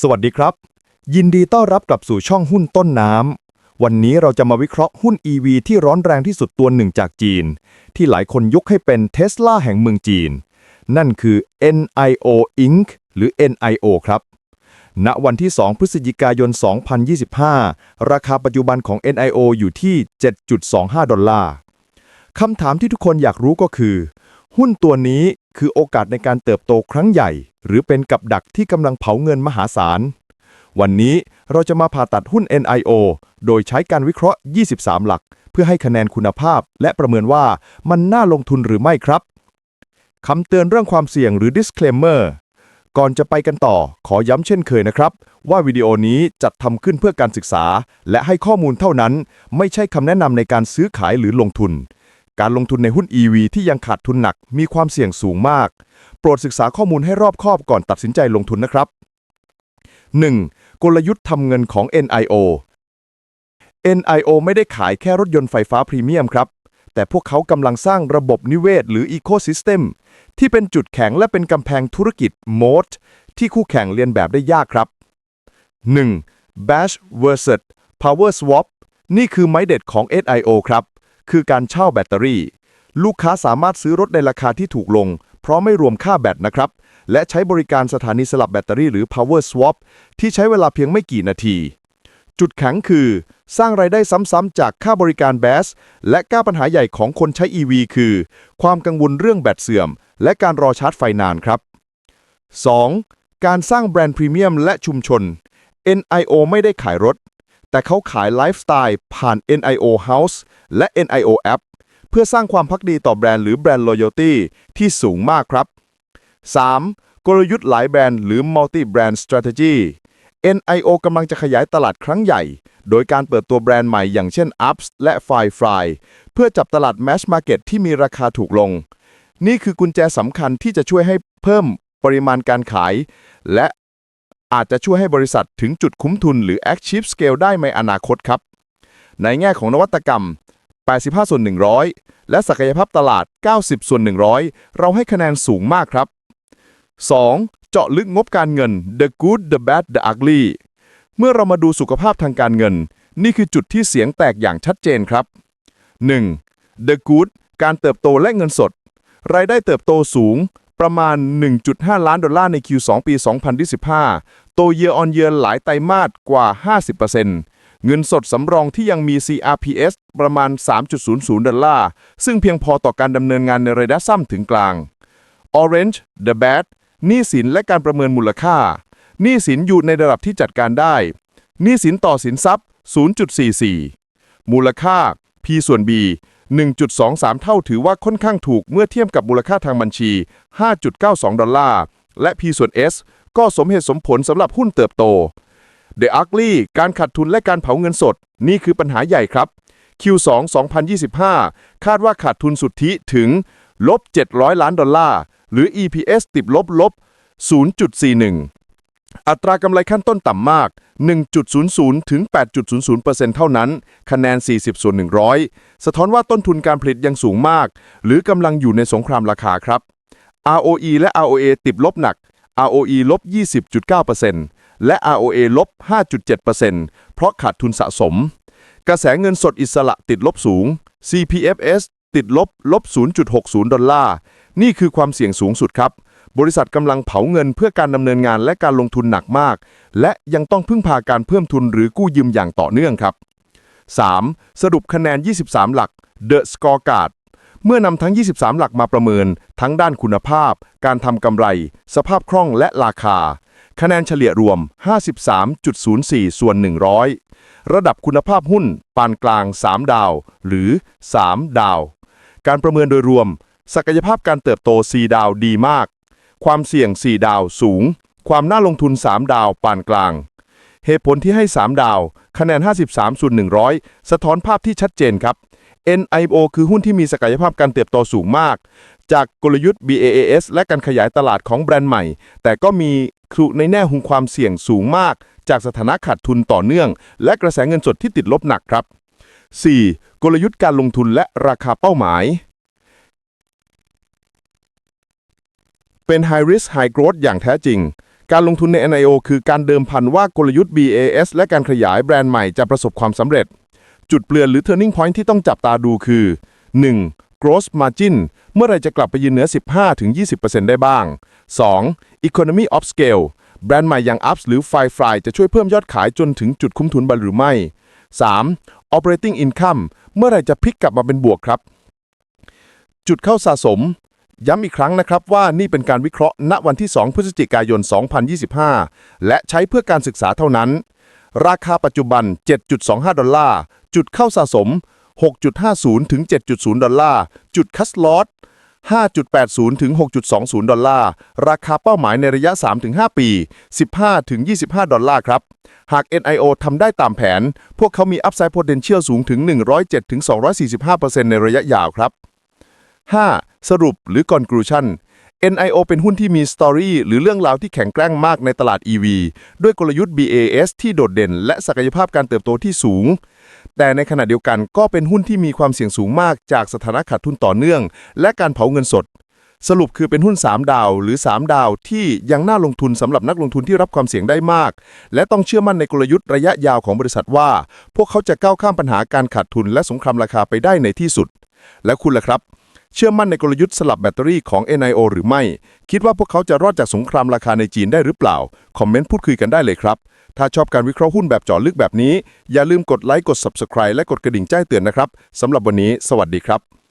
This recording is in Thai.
สวัสดีครับ ยินดีต้อนรับกลับสู่ช่องหุ้นต้นน้ำ วันนี้เราจะมาวิเคราะห์หุ้น EV ที่ร้อนแรงที่สุดตัวหนึ่งจากจีน ที่หลายคนยกให้เป็นเทสลาแห่งเมืองจีน นั่นคือ NIO Inc. หรือ NIO ครับ ณ วันที่ 2 พฤศจิกายน 2025 ราคาปัจจุบันของ NIO อยู่ที่ 7.25 ดอลลาร์คำถามที่ทุกคนอยากรู้ก็คือ หุ้นตัวนี้ คือโอกาสในการเติบโตครั้งใหญ่ หรือเป็นกับดักที่กำลังเผาเงินมหาศาล วันนี้เราจะมาผ่าตัดหุ้น NIO โดยใช้การวิเคราะห์ 23 หลัก เพื่อให้คะแนนคุณภาพ และประเมินว่ามันน่าลงทุนหรือไม่ครับคำเตือนเรื่องความเสี่ยงหรือ disclaimer ก่อนจะไปกันต่อ ขอย้ำเช่นเคยนะครับ ว่าวิดีโอนี้จัดทำขึ้นเพื่อการศึกษา และให้ข้อมูลเท่านั้น ไม่ใช่คำแนะนำในการซื้อขายหรือลงทุน การลงทุนในหุ้น EV ที่ยังขาดทุนหนักมีความเสี่ยงสูงมาก โปรดศึกษาข้อมูลให้รอบคอบก่อนตัดสินใจลงทุนนะครับ 1. กลยุทธ์ทำเงินของ NIO NIO ไม่ได้ขายแค่รถยนต์ไฟฟ้าพรีเมียมครับ แต่พวกเขากำลังสร้างระบบนิเวศหรือ Ecosystem ที่เป็นจุดแข็งและเป็นกำแพงธุรกิจ Moat ที่คู่แข่งเรียนแบบได้ยากครับ 1. Bash versus Power Swap นี่คือไม้เด็ดของ SIO ครับ คือการเช่าแบตเตอรี่ ลูกค้าสามารถซื้อรถในราคาที่ถูกลง เพราะไม่รวมค่าแบตนะครับ และใช้บริการสถานีสลับแบตเตอรี่หรือ Power Swap ที่ใช้เวลาเพียงไม่กี่นาที จุดแข็งคือ สร้างไรายได้ซ้ำๆจากค่าบริการแบส และก้าปัญหาใหญ่ของคนใช้ EV คือ ความกังวลเรื่องแบตเสื่อม และการรอชาร์จไฟนานครับ 2. การสร้างแบรนด์พรีเมียมและชุมชน NIO ไม่ได้ขายรถ แต่เขาขายไลฟ์สไตล์ผ่าน NIO House และ NIO App เพื่อสร้างความพักดีต่อแบรนด์หรือแบรนด์ loyalty ที่สูงมากครับ 3. กลยุทธ์หลายแบรนด์หรือ multi brand strategy NIO กำลังจะขยายตลาดครั้งใหญ่ โดยการเปิดตัวแบรนด์ใหม่อย่างเช่น Ups และ f i f l y เพื่อจับตลาด Mass Market ที่มีราคาถูกลง นี่คือกุญแจสำคัญที่จะช่วยให้เพิ่มปริมาณการขาย และ อาจจะช่วยให้บริษัทถึงจุดคุ้มทุนหรือ Active Scale ได้ในอนาคตครับ ในแง่ของนวัตกรรม 85 ส่วน 100 และศักยภาพตลาด 90 ส่วน 100 เราให้คะแนนสูงมากครับ 2. เจาะลึกงบการเงิน the good the bad the ugly เมื่อเรามาดูสุขภาพทางการเงิน นี่คือจุดที่เสียงแตกอย่างชัดเจนครับ 1. the good การเติบโตและเงินสด รายได้เติบโตสูงประมาณ 1.5 ล้านดอลลาร์ใน Q2 ปี 2025 โต year on year หลายไตรมาสกว่า 50%เงินสดสำรองที่ยังมี CRPS ประมาณ 3.00 ดอลลาร์ ซึ่งเพียงพอต่อการดำเนินงานในระยะสั้นถึงกลาง Orange the bad หนี้สินและการประเมินมูลค่า หนี้สินอยู่ในระดับที่จัดการได้ หนี้สินต่อสินทรัพย์ 0.44 มูลค่า P ส่วน B 1.23 เท่าถือว่าค่อนข้างถูกเมื่อเทียบกับมูลค่าทางบัญชี 5.92 ดอลลาร์ และ P ส่วน S ก็สมเหตุสมผลสำหรับหุ้นเติบโต The Ugly การขาดทุนและการเผาเงินสด นี่คือปัญหาใหญ่ครับ Q2 2025 คาดว่าขาดทุนสุทธิถึงลบ 700 ล้านดอลลาร์ หรือ EPS ติดลบลบ 0.41 อัตรากำไรขั้นต้นต่ำมาก 1.00 ถึง 8.00%เท่านั้น คะแนน 40 ส่วน 100 สะท้อนว่าต้นทุนการผลิตยังสูงมาก หรือกำลังอยู่ในสงครามราคาครับ ROE และ ROA ติดลบหนัก ROE ลบ 20.9%และ ROA ลบ 5.7%เพราะขาดทุนสะสม กระแสเงินสดอิสระติดลบสูง CPFS ติดลบลบ 0.60 ดอลลาร์ นี่คือความเสี่ยงสูงสุดครับ บริษัทกำลังเผาเงินเพื่อการดำเนินงานและการลงทุนหนักมาก และยังต้องพึ่งพาการเพิ่มทุนหรือกู้ยืมอย่างต่อเนื่องครับ 3. สรุปคะแนน 23 หลัก The Scorecard เมื่อนำทั้ง 23 หลักมาประเมิน ทั้งด้านคุณภาพ การทำกำไร สภาพคล่องและราคา คะแนนเฉลี่ยรวม 53.04 ส่วน 100 ระดับคุณภาพหุ้น ปานกลาง 3 ดาว หรือ 3 ดาว การประเมินโดยรวม ศักยภาพการเติบโต 4 ดาวดีมาก ความเสี่ยง 4 ดาวสูง ความน่าลงทุน 3 ดาวปานกลาง เหตุผลที่ให้ 3 ดาว คะแนน 53ส่วน100 สะท้อนภาพที่ชัดเจนครับ NIO คือหุ้นที่มีศักยภาพการเติบโตสูงมาก จากกลยุทธ์ BAAS และการขยายตลาดของแบรนด์ใหม่ แต่ก็มีครุในแน่หุงความเสี่ยงสูงมาก จากสถานะขาดทุนต่อเนื่อง และกระแสเงินสดที่ติดลบหนักครับ 4. กลยุทธ์การลงทุนและราคาเป้าหมาย เป็น High Risk High Growth อย่างแท้จริงการลงทุนใน NIO คือการเดิมพันว่ากลยุทธ์ BAS และการขยายแบรนด์ใหม่จะประสบความสำเร็จ จุดเปลี่ยนหรือ turning point ที่ต้องจับตาดูคือ 1. gross margin เมื่อไรจะกลับไปยืนเหนือ 15-20%ได้บ้าง 2. economy of scale แบรนด์ใหม่อย่าง UPS หรือ f i f y จะช่วยเพิ่มยอดขายจนถึงจุดคุ้มทุนบัลหรือไม่ 3. operating income เมื่อไรจะพลิกกลับมาเป็นบวกครับ จุดเข้าสะสม ย้ำอีกครั้งนะครับว่านี่เป็นการวิเคราะห์ณวันที่ 2 พฤศจิกายน 2025 และใช้เพื่อการศึกษาเท่านั้น ราคาปัจจุบัน 7.25 ดอลลาร์ จุดเข้าสะสม 6.50 ถึง 7.0 ดอลลาร์ จุดคัสลอต5.80 ถึง 6.20 ดอลลาร์ ราคาเป้าหมายในระยะ 3-5 ปี 15 ถึง 25 ดอลลาร์ครับ หาก NIO ทำได้ตามแผน พวกเขามี Upside Potential สูงถึง 107 ถึง 245%ในระยะยาวครับ 5. สรุปหรือ conclusion NIO เป็นหุ้นที่มีสตอรี่หรือเรื่องราวที่แข็งแกร่งมากในตลาด EV ด้วยกลยุทธ์ BAS ที่โดดเด่น และศักยภาพการเติบโตที่สูง แต่ในขณะเดียวกันก็เป็นหุ้นที่มีความเสี่ยงสูงมากจากสถานะขาดทุนต่อเนื่อง และการเผาเงินสด สรุปคือเป็นหุ้น 3 ดาวหรือ 3 ดาวที่ยังน่าลงทุนสำหรับนักลงทุนที่รับความเสี่ยงได้มาก และต้องเชื่อมั่นในกลยุทธ์ระยะยาวของบริษัทว่า พวกเขาจะก้าวข้ามปัญหาการขาดทุนและสงครามราคาไปได้ในที่สุด และคุณล่ะครับ เชื่อมั่นในกลยุทธ์สลับแบตเตอรี่ของ NIO หรือไม่ คิดว่าพวกเขาจะรอดจากสงครามราคาในจีนได้หรือเปล่า คอมเมนต์พูดคุยกันได้เลยครับ ถ้าชอบการวิเคราะห์หุ้นแบบเจาะลึกแบบนี้ อย่าลืมกดไลค์กด Subscribe และกดกระดิ่งแจ้งเตือนนะครับสำหรับวันนี้ สวัสดีครับ